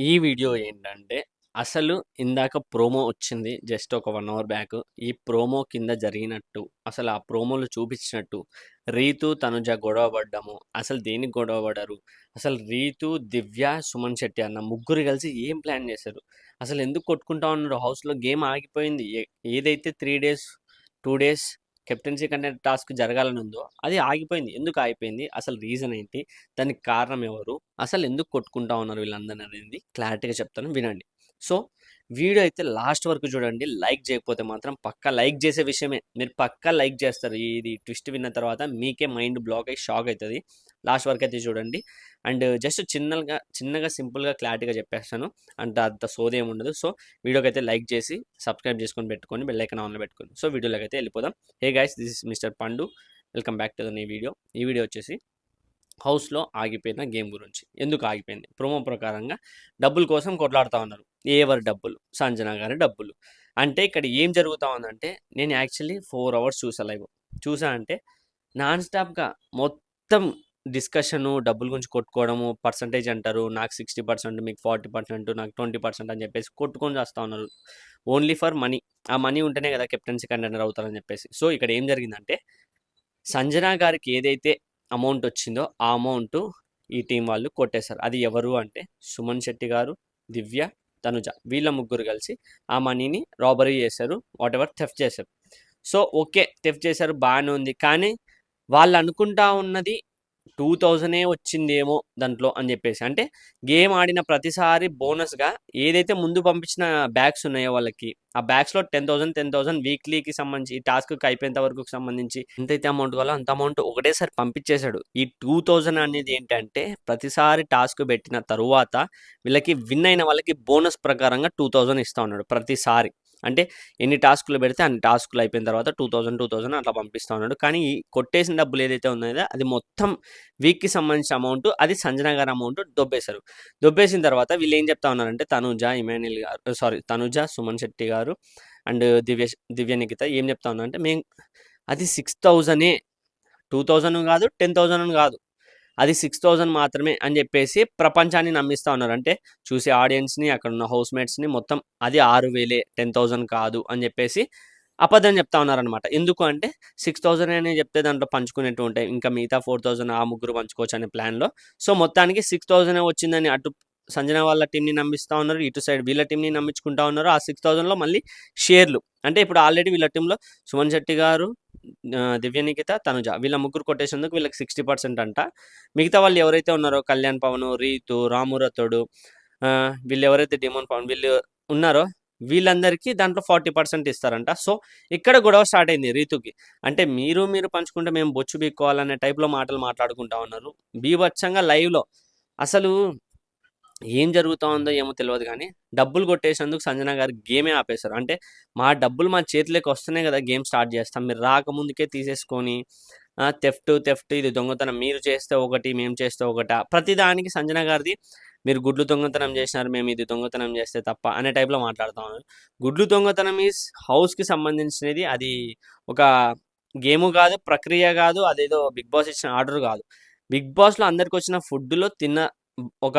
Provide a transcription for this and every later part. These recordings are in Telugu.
ఈ వీడియో ఏంటంటే, అసలు ఇందాక ప్రోమో వచ్చింది. జస్ట్ ఒక వన్ అవర్ బ్యాక్. ఈ ప్రోమో కింద జరిగినట్టు, అసలు ఆ ప్రోమోలో చూపించినట్టు, రీతు, తనుజ గొడవ పడ్డము. అసలు దేనికి గొడవ పడ్డారు? అసలు రీతు, దివ్య, సుమన్ శెట్టి అన్న ముగ్గురు కలిసి ఏం ప్లాన్ చేశారు? అసలు ఎందుకు కొట్టుకుంటా ఉన్నారు? హౌస్‌లో గేమ్ ఆగిపోయింది. ఏ ఏదైతే three days, two days captaincy కంటే టాస్క్ జరగాలని ఉందో, అది ఆగిపోయింది. ఎందుకు ఆగిపోయింది? అసలు రీజన్ ఏంటి? దానికి కారణం ఎవరు? అసలు ఎందుకు కొట్టుకుంటా ఉన్నారు వీళ్ళందరినీ అనేది క్లారిటీగా చెప్తాను వినండి. సో, వీడియో అయితే లాస్ట్ వరకు చూడండి. లైక్ చేయకపోతే మాత్రం పక్కా లైక్ చేసే విషయమే. మీరు పక్కా లైక్ చేస్తారు. ఇది ట్విస్ట్ విన్న తర్వాత మీకే మైండ్ బ్లాక్ అయ్యి షాక్ అవుతుంది లాస్ట్ వరకు అయితే చూడండి. అండ్ జస్ట్ చిన్నగా చిన్నగా సింపుల్‌గా క్లారిటీగా చెప్పేస్తాను. అంత అంత సోది ఏమి ఉండదు. సో, వీడియోకైతే లైక్ చేసి, సబ్స్క్రైబ్ చేసుకొని పెట్టుకొని, బెల్లైకన్ ఆన్‌లో పెట్టుకొని సో, వీడియోలోకి అయితే వెళ్ళిపోదాం. Hey guys this is Mister Pandu. Welcome back to the నీ వీడియో. ఈ వీడియో వచ్చేసి హౌస్‌లో ఆగిపోయిన గేమ్ గురించి. ఎందుకు ఆగిపోయింది? ప్రోమో ప్రకారంగా డబ్బుల కోసం కొట్లాడుతా ఉన్నారు. ఎవరి డబ్బులు? సంజన గారి డబ్బులు. అంటే ఇక్కడ ఏం జరుగుతా ఉందంటే, నేను యాక్చువల్లీ ఫోర్ అవర్స్ చూసా లైవ్. చూసా అంటే నాన్ స్టాప్‌గా మొత్తం డిస్కషను, డబ్బుల గురించి కొట్టుకోవడము, పర్సెంటేజ్ అంటారు. నాకు 60% మీకు 40% నాకు 20% అని చెప్పేసి కొట్టుకొని చేస్తూ ఉన్నారు. Only for money. ఆ మనీ ఉంటేనే కదా కెప్టెన్సీ కంటెండర్ అవుతారని చెప్పేసి. సో, ఇక్కడ ఏం జరిగిందంటే, సంజన గారికి ఏదైతే అమౌంట్ వచ్చిందో, ఆ అమౌంట్ ఈ టీం వాళ్ళు కొట్టేశారు. అది ఎవరు అంటే సుమన్ శెట్టి గారు, దివ్య, తనుజ వీళ్ళ ముగ్గురు కలిసి ఆ మనీని రాబరీ చేశారు. వాట్ ఎవర్ థెఫ్ట్ చేశారు. So, okay. థెఫ్ట్ చేశారు బాగానే ఉంది. కానీ వాళ్ళు అనుకుంటా ఉన్నది 2000 వచ్చిందేమో దాంట్లో అని చెప్పేసి. అంటే గేమ్ ఆడిన ప్రతిసారి బోనస్‌గా ఏదైతే ముందు పంపించిన బ్యాగ్స్ ఉన్నాయో వాళ్ళకి, ఆ బ్యాగ్స్‌లో 10,000, 10,000 వీక్లీకి సంబంధించి ఈ టాస్క్‌కి అయిపోయేంత వరకు సంబంధించి ఎంతైతే అమౌంట్ కావాలో అంత అమౌంట్ ఒకటేసారి పంపించేశాడు. ఈ 2000 అనేది ఏంటంటే ప్రతిసారి టాస్క్ పెట్టిన తరువాత వీళ్ళకి విన్ అయిన వాళ్ళకి బోనస్ ప్రకారంగా 2000 ఇస్తా ఉన్నాడు ప్రతిసారి. అంటే ఎన్ని టాస్కులు పెడితే అన్ని టాస్కులు అయిపోయిన తర్వాత 2000, 2000 అట్లా పంపిస్తా ఉన్నాడు. కానీ ఈ కొట్టేసిన డబ్బులు ఏదైతే ఉన్నాయో అది మొత్తం వీక్‌కి సంబంధించిన అమౌంట్ అది సంజన గారి అమౌంట్ దొబ్బేశారు. దొబ్బేసిన తర్వాత వీళ్ళు ఏం చెప్తా ఉన్నారంటే తనుజ, ఇమాన్యుయల్ గారు సారీ తనుజ, సుమన్ శెట్టి గారు అండ్ దివ్య దివ్య నిఖిత ఏం చెప్తా ఉన్నారంటే మేము అది 6000 2000 కాదు, 10,000 కాదు. అది 6000 మాత్రమే అని చెప్పేసి ప్రపంచాన్ని నమ్మిస్తూ ఉన్నారు. అంటే చూసే ఆడియన్స్‌ని, అక్కడ ఉన్న హౌస్ హౌస్‌మేట్స్‌ని మొత్తం అది ఆరు వేలే టెన్ థౌజండ్ కాదు అని చెప్పేసి అబద్ధం చెప్తా ఉన్నారనమాట. ఎందుకు అంటే 6000 అని చెప్తే దాంట్లో పంచుకునేట్టు ఉంటాయి. ఇంకా మిగతా 4000 ఆ ముగ్గురు పంచుకోవచ్చు అనే ప్లాన్‌లో. సో, మొత్తానికి 6000 వచ్చిందని అటు సంజన వాళ్ళ టీమ్‌ని నమ్మిస్తూ ఉన్నారు. ఇటు సైడ్ వీళ్ళ టీమ్‌ని నమ్మించుకుంటా ఉన్నారు. ఆ 6000లో మళ్ళీ షేర్లు. అంటే ఇప్పుడు ఆల్రెడీ వీళ్ళ టీమ్‌లో సుమన్ శెట్టి గారు, ఆహ్, దివ్య తనుజ వీళ్ళ ముగ్గురు కొట్టేసినందుకు వీళ్ళకి 60% అంట. మిగతా వాళ్ళు ఎవరైతే ఉన్నారో కళ్యాణ్ పవన్, రీతు, రామురతుడు ఆహ్, వీళ్ళు ఎవరైతే డిమోన్ పవన్ వీళ్ళు ఉన్నారో వీళ్ళందరికీ దాంట్లో 40% ఇస్తారంట. సో, ఇక్కడ గొడవ స్టార్ట్ అయింది రీతుకి. అంటే మీరు మీరు పంచుకుంటే మేము బొచ్చు బీక్కోవాలనే టైప్‌లో మాటలు మాట్లాడుకుంటా ఉన్నారు. బీభత్సంగా లైవ్‌లో. అసలు ఏం జరుగుతా ఉందో ఏమో తెలియదు కానీ డబ్బులు కొట్టేసినందుకు సంజన గారు గేమే ఆపేశారు. అంటే మా డబ్బులు మా చేతిలోకి వస్తేనే కదా గేమ్ స్టార్ట్ చేస్తాం. మీరు రాకముందుకే తీసేసుకొని తెఫ్ట్ తెఫ్ట్ ఇది దొంగతనం మీరు చేస్తే ఒకటి, మేము చేస్తే ఒకట ప్రతిదానికి సంజన గారిది మీరు గుడ్లు దొంగతనం చేసినారు. మేము ఇది దొంగతనం చేస్తే తప్ప అనే టైప్‌లో మాట్లాడుతూ ఉన్నారు. గుడ్లు దొంగతనం ఈస్ హౌస్‌కి సంబంధించినది. అది ఒక గేము కాదు, ప్రక్రియ కాదు, అదేదో బిగ్ బాస్ ఇచ్చిన ఆర్డర్ కాదు. బిగ్ బాస్‌లో అందరికి వచ్చిన ఫుడ్‌లో తిన్న ఒక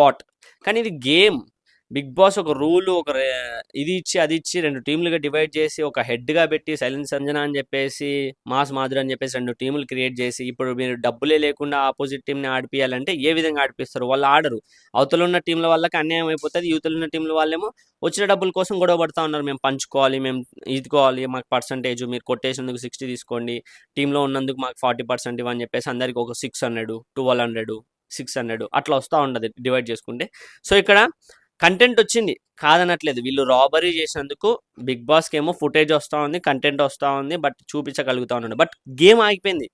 పాట్. కానీ ఇది గేమ్. బిగ్ బాస్ ఒక రూల్ ఒక రే ఇది ఇచ్చి, అది ఇచ్చి రెండు టీములుగా డివైడ్ చేసి ఒక హెడ్‌గా పెట్టి సైలెన్స్ సంజన అని చెప్పేసి, మాస్ మాధురి అని చెప్పేసి రెండు టీములు క్రియేట్ చేసి ఇప్పుడు మీరు డబ్బులే లేకుండా ఆపోజిట్ టీంని ఆడిపియాలంటే ఏ విధంగా ఆడిపిస్తారు? వాళ్ళు ఆడరు. అవతల ఉన్న టీంల వాళ్ళకి అన్యాయం అయిపోతుంది యూతలు ఉన్న టీంల వాళ్ళేమో వచ్చిన డబ్బుల కోసం గొడవ పడతా ఉన్నారు. మేము పంచుకోవాలి, మేము ఇదికోవాలి, మాకు పర్సెంటేజ్ మీరు కొట్టేసినందుకు 60 తీసుకోండి. టీంలో ఉన్నందుకు మాకు 40% ఇవ్వని చెప్పేసి అందరికి ఒక 600, 1200, 600 అట్లా వస్తూ ఉండదు డివైడ్ చేసుకుంటే. సో, ఇక్కడ కంటెంట్ వచ్చింది. కాదనట్లేదు. వీళ్ళు రాబరీ చేసినందుకు బిగ్ బాస్కి ఏమో ఫుటేజ్ వస్తూ ఉంది. కంటెంట్ వస్తూ ఉంది. బట్ చూపించగలుగుతూ ఉన్నాడు. బట్ గేమ్ ఆగిపోయింది.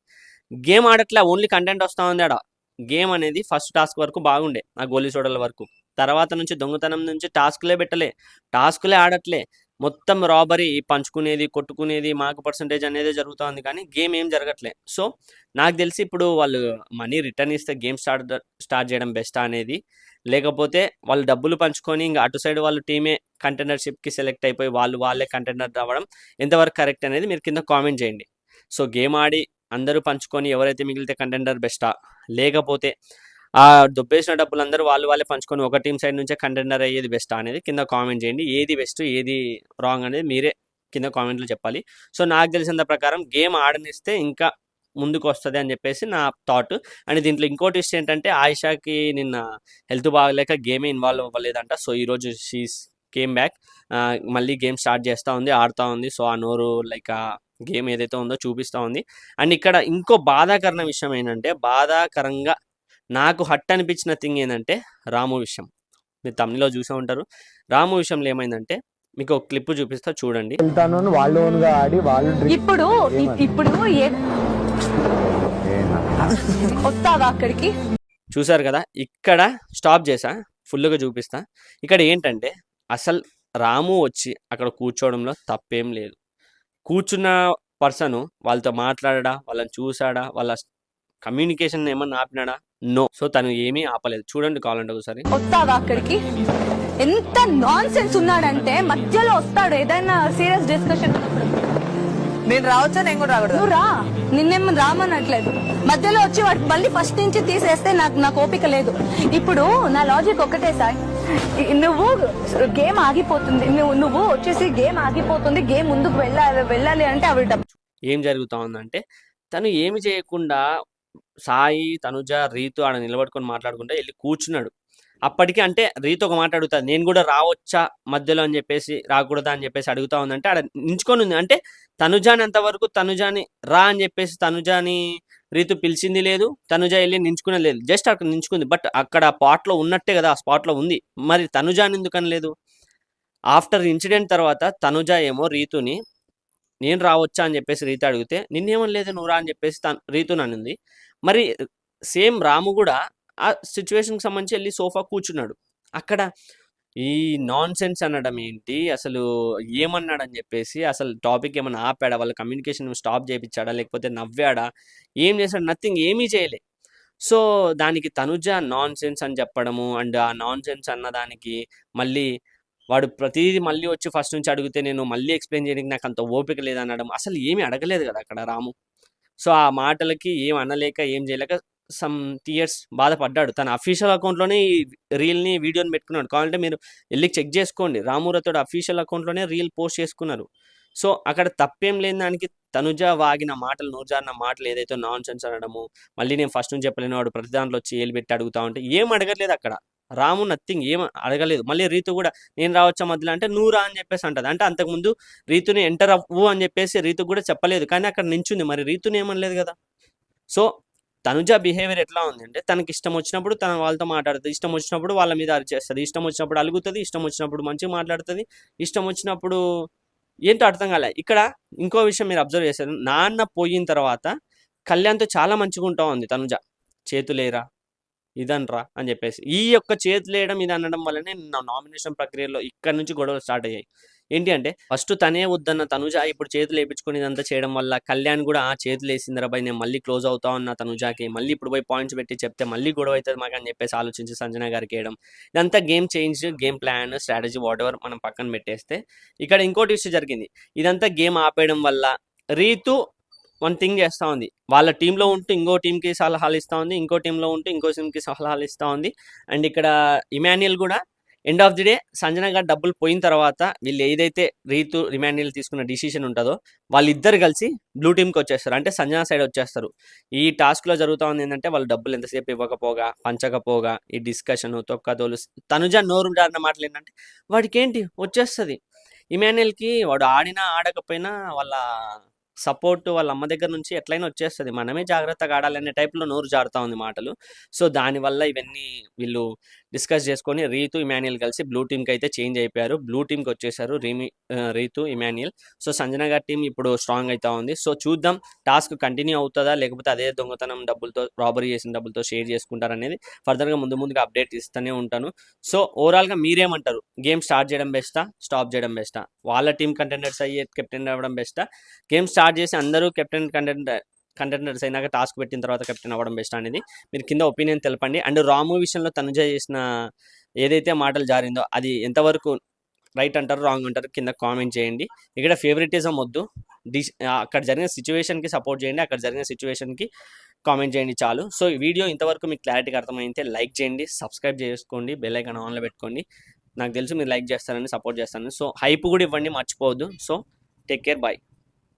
గేమ్ ఆడట్లే ఓన్లీ కంటెంట్ వస్తూ ఉంది ఆడ. గేమ్ అనేది ఫస్ట్ టాస్క్ వరకు బాగుండే. ఆ గోలీ చూడల వరకు. తర్వాత నుంచి దొంగతనం నుంచి టాస్క్‌లే పెట్టలే. టాస్క్‌లే ఆడట్లే. మొత్తం రాబరీ పంచుకునేది, కొట్టుకునేది, మాకు పర్సెంటేజ్ అనేది జరుగుతుంది కానీ గేమ్ ఏం జరగట్లే. సో, నాకు తెలిసి ఇప్పుడు వాళ్ళు మనీ రిటర్న్ ఇస్తే గేమ్ స్టార్ట్ స్టార్ట్ చేయడం బెస్ట్ అనేది, లేకపోతే వాళ్ళు డబ్బులు పంచుకొని ఇంకా అటు సైడ్ వాళ్ళు టీమే కంటెండర్‌షిప్‌కి సెలెక్ట్ అయిపోయి వాళ్ళు వాళ్ళే కంటెండర్ రావడం ఎంతవరకు కరెక్ట్ అనేది మీరు కింద కామెంట్ చేయండి. సో, గేమ్ ఆడి అందరూ పంచుకొని ఎవరైతే మిగిలితే కంటెండర్ బెస్టా? లేకపోతే ఆ దొబ్బేసిన డబ్బులందరూ వాళ్ళు వాళ్ళే పంచుకొని ఒక టీం సైడ్ నుంచే కంటెండర్ అయ్యేది బెస్ట్ అనేది కింద కామెంట్ చేయండి. ఏది బెస్ట్ ఏది రాంగ్ అనేది మీరే కింద కామెంట్లో చెప్పాలి. సో నాకు తెలిసిన ప్రకారం గేమ్ ఆడనిస్తే ఇంకా ముందుకు వస్తుంది అని చెప్పేసి నా థాట్. అండ్ దీంట్లో ఇంకోటి ట్విస్ట్ ఏంటంటే ఆయిషాకి నిన్న హెల్త్ బాగలేక గేమే ఇన్వాల్వ్ అవ్వలేదంట. సో ఈరోజు షీస్ గేమ్ బ్యాక్ మళ్ళీ గేమ్ స్టార్ట్ చేస్తూ ఉంది ఆడుతూ ఉంది. సో ఆ నోరు లైక్ ఆ గేమ్ ఏదైతే ఉందో చూపిస్తూ ఉంది. అండ్ ఇక్కడ ఇంకో బాధాకరణ విషయం ఏంటంటే బాధాకరంగా నాకు హట్ అనిపించిన థింగ్ ఏంటంటే రాము విషయం. మీరు తమిళలో చూసే ఉంటారు. రాము విషయంలో ఏమైందంటే మీకు ఒక క్లిప్ చూపిస్తా చూడండి. వెళ్తాను వాళ్ళు ఓన్గా ఆడి వాళ్ళు డ్రీమ్ ఇప్పుడు ఇప్పుడు వస్తావా అక్కడికి? చూసారు కదా ఇక్కడ స్టాప్ చేసా ఫుల్గా చూపిస్తా. ఇక్కడ ఏంటంటే అసలు రాము వచ్చి అక్కడ కూర్చోవడంలో తప్పేం లేదు. కూర్చున్న పర్సన్ వాళ్ళతో మాట్లాడా వాళ్ళని చూసాడా వాళ్ళ కమ్యూనికేషన్ ఏమన్నా ఆపినాడా నో సో తను ఏమీ ఆపలేదు. చూడండి కావాలంటే ఒకసారి. వస్తావా అక్కడికి? ఎంత నాన్ సెన్స్ ఉన్నాడంటే మధ్యలో వస్తాడు. ఏదైనా సీరియస్ డిస్కషన్ నేను రావచ్చా? నేను కూడా రాకూడదు? నువ్వు రా. నిన్నేం రామనట్లేదు. మధ్యలో వచ్చి వాడు మళ్ళీ ఫస్ట్ నుంచి తీసేస్తే నాకు నాకు ఓపిక లేదు. ఇప్పుడు నా లాజిక్ ఒకటే సార్. నువ్వు గేమ్ ఆగిపోతుంది. నువ్వు నువ్వు వచ్చేసి గేమ్ ఆగిపోతుంది. గేమ్ ముందుకు వెళ్ళాలి వెళ్ళాలి అంటే ఆవిడ డబ్బు. ఏం జరుగుతా ఉందంటే తను ఏమి చేయకుండా సాయి తనుజ రీతు ఆడ నిలబడుకొని మాట్లాడుకుంటే వెళ్ళి కూర్చున్నాడు. అప్పటికి అంటే రీతు ఒక మాట అడుగుతుంది నేను కూడా రావచ్చా మధ్యలో? అని చెప్పేసి రాకూడదా? అని చెప్పేసి అడుగుతా ఉందంటే ఆడ నించుకొని ఉంది. అంటే తనుజాని అంతవరకు తనుజాని రా అని చెప్పేసి తనుజాని రీతు పిలిచింది లేదు. తనుజ వెళ్ళి నించుకునే లేదు. జస్ట్ అక్కడ నించుకుంది. బట్ అక్కడ ఆ పాట్లో ఉన్నట్టే కదా ఆ స్పాట్లో ఉంది. మరి తనుజాని ఎందుకని లేదు? ఆఫ్టర్ ఇన్సిడెంట్ తర్వాత తనుజ ఏమో రీతుని నేను రావచ్చా? అని చెప్పేసి రీత అడిగితే నిన్నేమని లేదు నువ్వు రా అని చెప్పేసి తను రీతు నన్నుంది. మరి సేమ్ రాము కూడా ఆ సిచ్యువేషన్కి సంబంధించి వెళ్ళి సోఫా కూర్చున్నాడు. అక్కడ ఈ నాన్ సెన్స్ అనడం ఏంటి? అసలు ఏమన్నాడని చెప్పేసి అసలు టాపిక్ ఏమైనా ఆపాడా? వాళ్ళ కమ్యూనికేషన్ స్టాప్ చేయించాడా లేకపోతే నవ్వాడా? ఏం చేశాడు? నథింగ్ ఏమీ చేయలే. సో దానికి తనుజ నాన్ సెన్స్ అని చెప్పడము అండ్ ఆ నాన్ సెన్స్ అన్న దానికి మళ్ళీ వాడు ప్రతిదీ మళ్ళీ వచ్చి ఫస్ట్ నుంచి అడిగితే నేను మళ్ళీ ఎక్స్ప్లెయిన్ చేయడానికి నాకు అంత ఓపిక లేదనడం అసలు ఏమీ అడగలేదు కదా అక్కడ రాము. సో ఆ మాటలకి ఏం అనలేక ఏం చేయలేక సమ్ టీయర్స్ బాధపడ్డాడు. తన అఫీషియల్ అకౌంట్లోనే ఈ రీల్ని వీడియోని పెట్టుకున్నాడు. కావాలంటే మీరు వెళ్ళి చెక్ చేసుకోండి. రామూరతోడు అఫీషియల్ అకౌంట్లోనే రీల్ పోస్ట్ చేసుకున్నారు సో అక్కడ తప్పేం లేని దానికి తనుజ వాగిన మాటలు నూర్జారిన మాటలు ఏదైతే నాన్ సెన్స్ అనడము మళ్ళీ నేను ఫస్ట్ నుంచి చెప్పలేని వాడు ప్రతి దాంట్లో వచ్చి ఏలు పెట్టి అడుగుతా ఉంటే ఏం అడగట్లేదు అక్కడ. రాము నథింగ్ ఏం అడగలేదు. మళ్ళీ రీతు కూడా నేను రావచ్చా మధ్యలో అంటే నువ్వు రా అని చెప్పేసి అంటది. అంటే అంతకుముందు రీతుని ఎంటర్ అవ్వు అని చెప్పేసి రీతు కూడా చెప్పలేదు. కానీ అక్కడ నించుంది. మరి రీతుని ఏమనలేదు కదా. సో తనుజ బిహేవియర్ ఎట్లా ఉంది అంటే తనకి ఇష్టం వచ్చినప్పుడు తన వాళ్ళతో మాట్లాడుతుంది. ఇష్టం వచ్చినప్పుడు వాళ్ళ మీద అరిచేస్తుంది ఇష్టం వచ్చినప్పుడు అలుగుతుంది. ఇష్టం వచ్చినప్పుడు మంచిగా మాట్లాడుతుంది. ఇష్టం వచ్చినప్పుడు ఏంటో అర్థం కాలే. ఇక్కడ ఇంకో విషయం మీరు అబ్జర్వ్ చేశారు. నాన్న పోయిన తర్వాత కళ్యాణ్తో చాలా మంచిగా ఉంటా ఉంది తనుజ. చేతులేరా? ఇదనరా అని చెప్పేసి. ఈ యొక్క చేతులు వేయడం ఇది అనడం వల్లనే నా నామినేషన్ ప్రక్రియలో ఇక్కడ నుంచి గొడవలు స్టార్ట్ అయ్యాయి. ఏంటి అంటే ఫస్ట్ తనే వద్దన్న తనుజ ఇప్పుడు చేతులు వేయించుకుని ఇదంతా చేయడం వల్ల కళ్యాణ్ కూడా ఆ చేతులు వేసిందిరా రాబాయ్ నేను మళ్ళీ క్లోజ్ అవుతా ఉన్న తనుజాకి మళ్ళీ ఇప్పుడు పోయి పాయింట్స్ పెట్టి చెప్తే మళ్ళీ గొడవ అవుతుంది మాకు అని చెప్పేసి ఆలోచించి సంజన గారికి వేయడం. ఇదంతా game change game plan strategy whatever మనం పక్కన పెట్టేస్తే. ఇక్కడ ఇంకోటి విషయం జరిగింది. ఇదంతా గేమ్ ఆపేయడం వల్ల రీతు వన్ థింగ్ చేస్తూ ఉంది. వాళ్ళ టీంలో ఉంటూ ఇంకో టీంకి సలహాలు ఇస్తూ ఉంది ఇంకో టీంలో ఉంటూ ఇంకో టీంకి సలహాలు ఇస్తూ ఉంది. అండ్ ఇక్కడ ఇమాన్యుయల్ కూడా end of the day Sanjana garu డబ్బులు పోయిన తర్వాత వీళ్ళు ఏదైతే రీతు ఇమాన్యుయల్ తీసుకున్న డిసిషన్ ఉంటుందో వాళ్ళిద్దరు కలిసి బ్లూ టీమ్కి వచ్చేస్తారు. అంటే సంజన సైడ్ వచ్చేస్తారు. ఈ టాస్క్లో జరుగుతూ ఉంది ఏంటంటే వాళ్ళు డబ్బులు ఎంతసేపు ఇవ్వకపోగా పంచకపోగా ఈ డిస్కషన్ తొక్కదోలు తనుజ నోరు జారిన మాటలు ఏంటంటే వాడికి ఏంటి వచ్చేస్తుంది ఇమాన్యుయల్కి వాడు ఆడినా ఆడకపోయినా వాళ్ళ సపోర్ట్ వాళ్ళ అమ్మ దగ్గర నుంచి ఎట్లయినా వచ్చేస్తుంది. మనమే జాగ్రత్తగా ఆడాలనే టైప్లో నోరు జారుతా ఉంది మాటలు. సో దానివల్ల ఇవన్నీ వీళ్ళు డిస్కస్ చేసుకొని రీతు ఇమాన్యుల్ కలిసి బ్లూ టీమ్కి అయితే చేంజ్ అయిపోయారు. బ్లూ టీమ్కి వచ్చేసారు రీమి రీతు ఇమాన్యుల్ సో సంజన గారి టీం ఇప్పుడు స్ట్రాంగ్ అవుతా ఉంది. సో చూద్దాం టాస్క్ కంటిన్యూ అవుతుందా? లేకపోతే అదే దొంగతనం డబ్బులతో రాబరీ చేసిన డబ్బులతో షేర్ చేసుకుంటారనేది ఫర్దర్గా ముందు ముందుగా అప్డేట్ ఇస్తూనే ఉంటాను. సో ఓవరాల్గా మీరేమంటారు? గేమ్ స్టార్ట్ చేయడం బెస్టా? స్టాప్ చేయడం బెస్టా? వాళ్ళ టీం కంటెండర్స్ అయ్యే కెప్టెన్ అవ్వడం బెస్టా? గేమ్ స్టార్ట్ చేసి అందరూ కెప్టెన్ కంటెండర్ కంటెండర్స్ అయినాక టాస్క్ పెట్టిన తర్వాత కెప్టెన్ అవ్వడం బెస్ట్ అనేది. మీరు కింద ఒపీనియన్ తెలపండి. అండ్ రాము విషయంలో తనుజ చేసిన ఏదైతే మాటలు జారిందో అది ఎంతవరకు రైట్ అంటారు రాంగ్ అంటారు కింద కామెంట్ చేయండి. ఇక్కడ ఫేవరెటిజం వద్దు. డిస్ అక్కడ జరిగిన సిచ్యువేషన్కి సపోర్ట్ చేయండి. అక్కడ జరిగిన సిచ్యువేషన్కి కామెంట్ చేయండి చాలు. సో ఈ వీడియో ఇంతవరకు మీకు క్లారిటీగా అర్థమైతే లైక్ చేయండి సబ్స్క్రైబ్ చేసుకోండి బెల్ ఐకాన్ ఆన్లో పెట్టుకోండి. నాకు తెలుసు మీరు లైక్ చేస్తారని సపోర్ట్ చేస్తారని. సో హైప్ కూడా ఇవ్వండి మర్చిపోవద్దు. So take care bye